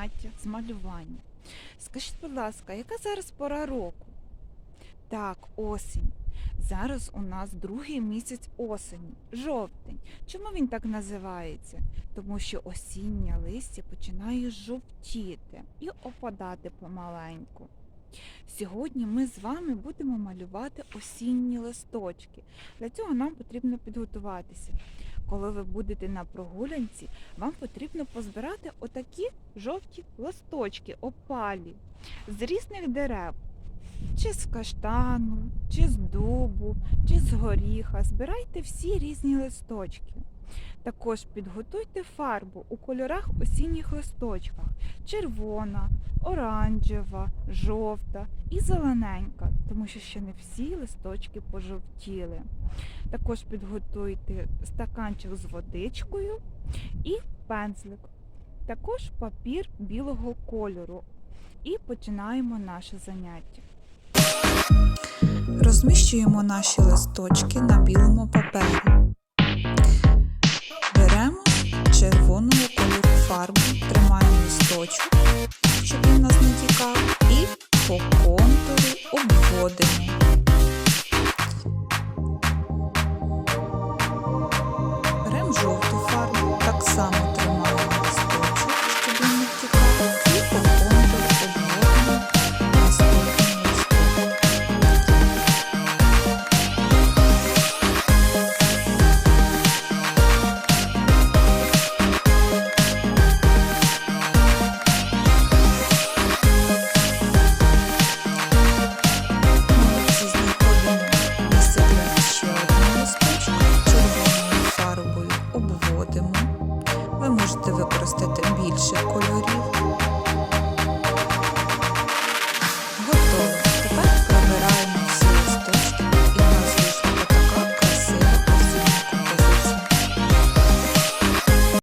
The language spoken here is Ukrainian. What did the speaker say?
заняття з малювання. Скажіть, будь ласка, яка зараз пора року? Так, осінь. Зараз у нас другий місяць осені, жовтень. Чому він так називається? Тому що осіннє листя починає жовтіти і опадати помаленьку. Сьогодні ми з вами будемо малювати осінні листочки. Для цього нам потрібно підготуватися. Коли ви будете на прогулянці, вам потрібно позбирати отакі жовті листочки, опалі з різних дерев. Чи з каштану, чи з дубу, чи з горіха. Збирайте всі різні листочки. Також підготуйте фарбу у кольорах осінніх листочках: червона, оранжева, жовта і зелененька, тому що ще не всі листочки пожовтіли. Також підготуйте стаканчик з водичкою і пензлик. Також папір білого кольору. І починаємо наше заняття. Розміщуємо наші листочки на білому папері. Більше кольорів.